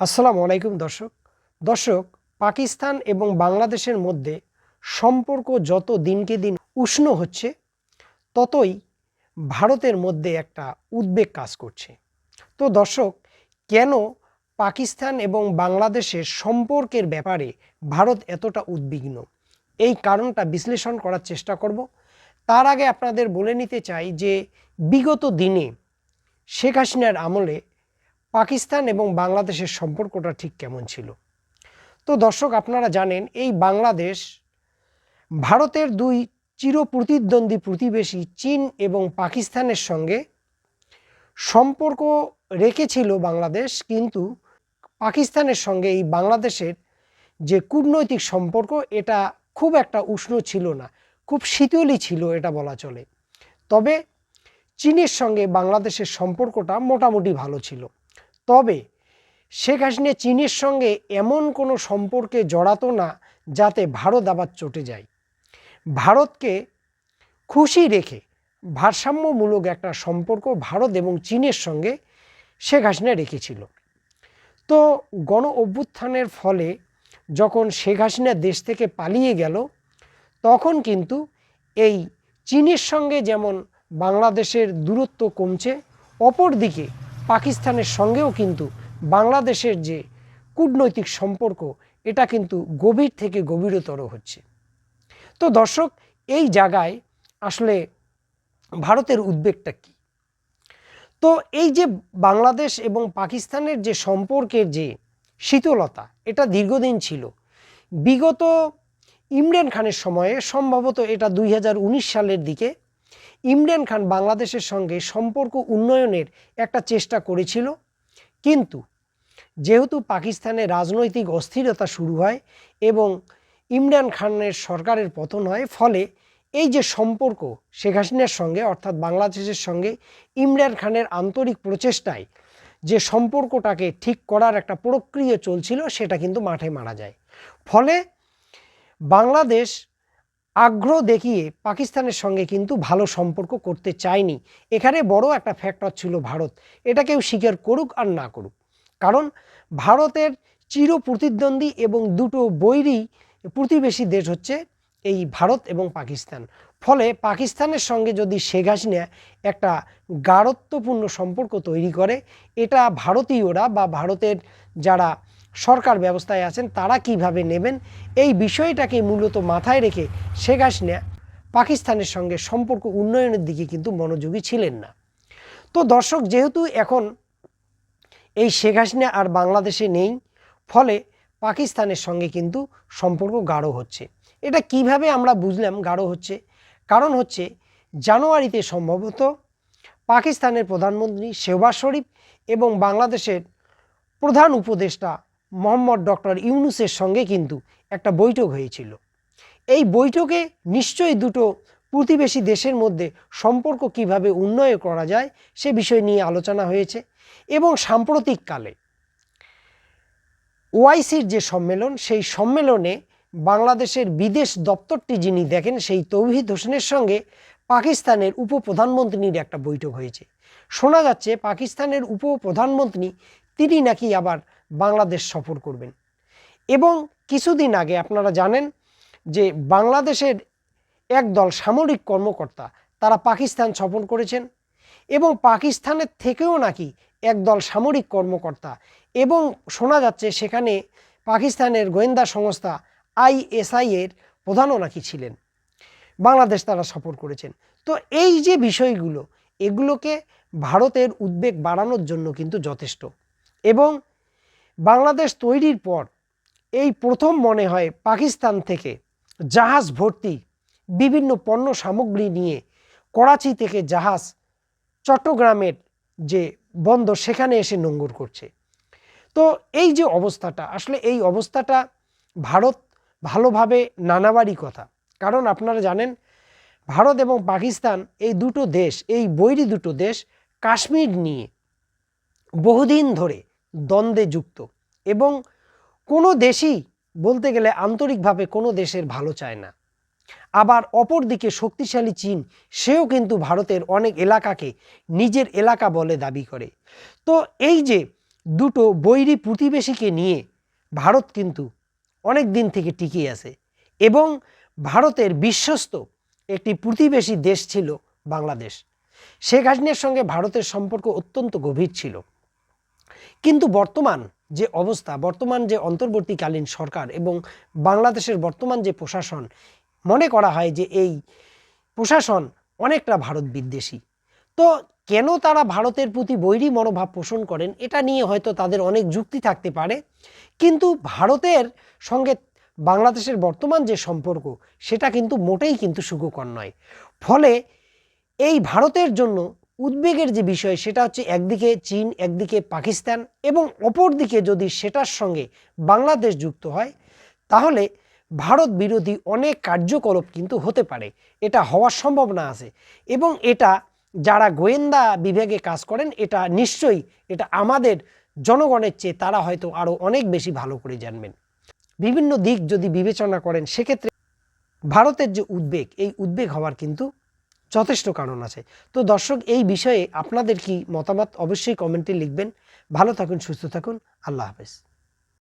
আসসালামু আলাইকুম দর্শক। দর্শক, পাকিস্তান এবং বাংলাদেশের মধ্যে সম্পর্ক যত দিনকে দিন উষ্ণ হচ্ছে, ততই ভারতের মধ্যে একটা উদ্বেগ কাজ করছে। তো দর্শক, কেন পাকিস্তান এবং বাংলাদেশের সম্পর্কের ব্যাপারে ভারত এতটা উদ্বিগ্ন? এই কারণটা বিশ্লেষণ করার চেষ্টা করব। তার আগে আপনাদের বলে নিতে চাই যে, বিগত দিনে শেখ হাসিনার আমলে পাকিস্তান এবং বাংলাদেশের সম্পর্কটা ঠিক কেমন ছিল? তো দর্শক, আপনারা জানেন, এই বাংলাদেশ ভারতের দুই চির প্রতিদ্বন্দ্বী প্রতিবেশী চীন এবং পাকিস্তানের সঙ্গে সম্পর্ক রেখেছিল বাংলাদেশ, কিন্তু পাকিস্তানের সঙ্গে এই বাংলাদেশের যে কূটনৈতিক সম্পর্ক, এটা খুব একটা উষ্ণ ছিল না, খুব শীতলই ছিল, এটা বলা চলে। তবে চীনের সঙ্গে বাংলাদেশের সম্পর্কটা মোটামুটি ভালো ছিল। তবে শেখ হাসিনা চীনের সঙ্গে এমন কোনো সম্পর্কে জড়াতো না যাতে ভারত আবার চটে যায়। ভারতকে খুশি রেখে ভারসাম্যমূলক একটা সম্পর্ক ভারত এবং চীনের সঙ্গে শেখ হাসিনা রেখেছিল। তো গণ অভ্যুত্থানের ফলে যখন শেখ হাসিনা দেশ থেকে পালিয়ে গেল, তখন কিন্তু এই চীনের সঙ্গে যেমন বাংলাদেশের দূরত্ব কমছে, অপরদিকে পাকিস্তানের সঙ্গেও কিন্তু বাংলাদেশের যে কূটনৈতিক সম্পর্ক, এটা কিন্তু গভীর থেকে গভীরতর হচ্ছে। তো দর্শক, এই জায়গায় আসলে ভারতের উদ্বেগটা কী? তো এই যে বাংলাদেশ এবং পাকিস্তানের যে সম্পর্কের যে শীতলতা, এটা দীর্ঘদিন ছিল। বিগত ইমরান খানের সময়ে সম্ভবত এটা দুই হাজার উনিশ সালের দিকে ইমরান খান বাংলাদেশের সঙ্গে সম্পর্ক উন্নয়নের একটা চেষ্টা করেছিল। কিন্তু যেহেতু পাকিস্তানে রাজনৈতিক অস্থিরতা শুরু হয় এবং ইমরান খানের সরকারের পতন হয়, ফলে এই যে সম্পর্ক শেখ হাসিনার সঙ্গে অর্থাৎ বাংলাদেশের সঙ্গে ইমরান খানের আন্তরিক প্রচেষ্টায় যে সম্পর্কটাকে ঠিক করার একটা প্রক্রিয়া চলছিল, সেটা কিন্তু মাঠে মারা যায়। ফলে বাংলাদেশ আগ্রহ দেখিয়ে পাকিস্তানের সঙ্গে কিন্তু ভালো সম্পর্ক করতে চায়নি। এখানে বড় একটা ফ্যাক্টর ছিল ভারত। এটা কেউ স্বীকার করুক আর না করুক। কারণ ভারতের চির প্রতিদ্বন্দ্বী এবং দুটো বৈরী প্রতিবেশী দেশ হচ্ছে এই ভারত এবং পাকিস্তান। ফলে পাকিস্তানের সঙ্গে যদি শেখ হাসিনা একটা গাঢ়ত্বপূর্ণ সম্পর্ক তৈরি করে, এটা ভারতীয়রা বা ভারতের যারা সরকার ব্যবস্থায় আছেন, তারা কীভাবে নেবেন? এই বিষয়টাকে মূলত মাথায় রেখে শেখ হাসিনা পাকিস্তানের সঙ্গে সম্পর্ক উন্নয়নের দিকে কিন্তু মনোযোগী ছিলেন না। তো দর্শক, যেহেতু এখন এই শেখ হাসিনা আর বাংলাদেশে নেই, ফলে পাকিস্তানের সঙ্গে কিন্তু সম্পর্ক গাঢ় হচ্ছে। এটা কীভাবে আমরা বুঝলাম গাঢ় হচ্ছে? কারণ হচ্ছে, জানুয়ারিতে সম্ভবত পাকিস্তানের প্রধানমন্ত্রী শেহবাজ শরীফ এবং বাংলাদেশের প্রধান উপদেষ্টা মোহাম্মদ ডক্টর ইউনুসের সঙ্গে কিন্তু একটা বৈঠক হয়েছিল। এই বৈঠকে নিশ্চয়ই দুটো প্রতিবেশী দেশের মধ্যে সম্পর্ক কীভাবে উন্নয়ন করা যায় সে বিষয় নিয়ে আলোচনা হয়েছে এবং সাম্প্রতিককালে ওআইসির যে সম্মেলন, সেই সম্মেলনে বাংলাদেশের বিদেশ দপ্তরটি যিনি দেখেন, সেই তৌহিদ হোসেনের সঙ্গে পাকিস্তানের উপপ্রধানমন্ত্রীর একটা বৈঠক হয়েছে। শোনা যাচ্ছে পাকিস্তানের উপপ্রধানমন্ত্রী, তিনি নাকি আবার বাংলাদেশ সফর করবেন। এবং কিছুদিন আগে আপনারা জানেন যে বাংলাদেশের একদল সামরিক কর্মকর্তা, তারা পাকিস্তান সফর করেছেন এবং পাকিস্তানের থেকেও নাকি একদল সামরিক কর্মকর্তা এবং শোনা যাচ্ছে সেখানে পাকিস্তানের গোয়েন্দা সংস্থা আইএসআই এর প্রধানও নাকি ছিলেন। বাংলাদেশ তারা সফর করেছেন। তো এই যে বিষয়গুলো, এগুলোকে ভারতের উদ্বেগ বাড়ানোর জন্য কিন্তু যথেষ্ট। এবং বাংলাদেশ তৈরির পর এই প্রথম মনে হয় পাকিস্তান থেকে জাহাজ ভর্তি বিভিন্ন পণ্য সামগ্রী নিয়ে করাচি থেকে জাহাজ চট্টগ্রামের যে বন্দর, সেখানে এসে নোঙ্গর করছে। তো এই যে অবস্থাটা, আসলে এই অবস্থাটা ভারত ভালোভাবে নানাবারই কথা। কারণ আপনারা জানেন, ভারত এবং পাকিস্তান এই দুটো দেশ, এই বৈরী দুটো দেশ কাশ্মীর নিয়ে বহুদিন ধরে দ্বন্দ্বে যুক্ত। এবং কোনো দেশই বলতে গেলে আন্তরিকভাবে কোনো দেশের ভালো চায় না। আবার অপরদিকে শক্তিশালী চীন, সেও কিন্তু ভারতের অনেক এলাকাকে নিজের এলাকা বলে দাবি করে। তো এই যে দুটো বৈরী প্রতিবেশীকে নিয়ে ভারত কিন্তু অনেক দিন থেকে টিকে আছে এবং ভারতের বিশ্বস্ত একটি প্রতিবেশী দেশ ছিল বাংলাদেশ। শেখ হাসিনার সঙ্গে ভারতের সম্পর্ক অত্যন্ত গভীর ছিল। কিন্তু বর্তমান যে অবস্থা, বর্তমান যে অন্তর্বর্তীকালীন সরকার এবং বাংলাদেশের বর্তমান যে প্রশাসন, মনে করা হয় যে এই প্রশাসন অনেকটা ভারত বিদ্বেষী। তো কেন তারা ভারতের প্রতি বৈরী মনোভাব পোষণ করেন, এটা নিয়ে হয়তো তাদের অনেক যুক্তি থাকতে পারে। কিন্তু ভারতের সঙ্গে বাংলাদেশের বর্তমান যে সম্পর্ক, সেটা কিন্তু মোটেই কিন্তু সুখকর নয়। ফলে এই ভারতের জন্য উদ্বেগের যে বিষয়, সেটা হচ্ছে একদিকে চীন, একদিকে পাকিস্তান এবং অপরদিকে যদি সেটার সঙ্গে বাংলাদেশ যুক্ত হয়, তাহলে ভারত বিরোধী অনেক কার্যকলাপ কিন্তু হতে পারে। এটা হওয়ার সম্ভাবনা আছে এবং এটা যারা গোয়েন্দা বিভাগে কাজ করেন, এটা নিশ্চয়ই এটা আমাদের জনগণের চেয়ে তারা হয়তো আরও অনেক বেশি ভালো করে জানবেন। বিভিন্ন দিক যদি বিবেচনা করেন, সেক্ষেত্রে ভারতের যে উদ্বেগ, এই উদ্বেগ হওয়ার কিন্তু যথেষ্ট কারণ আছে। তো দর্শক, এই বিষয়ে আপনাদের কি মতামত অবশ্যই কমেন্টে লিখবেন। ভালো থাকুন, সুস্থ থাকুন। আল্লাহ হাফেজ।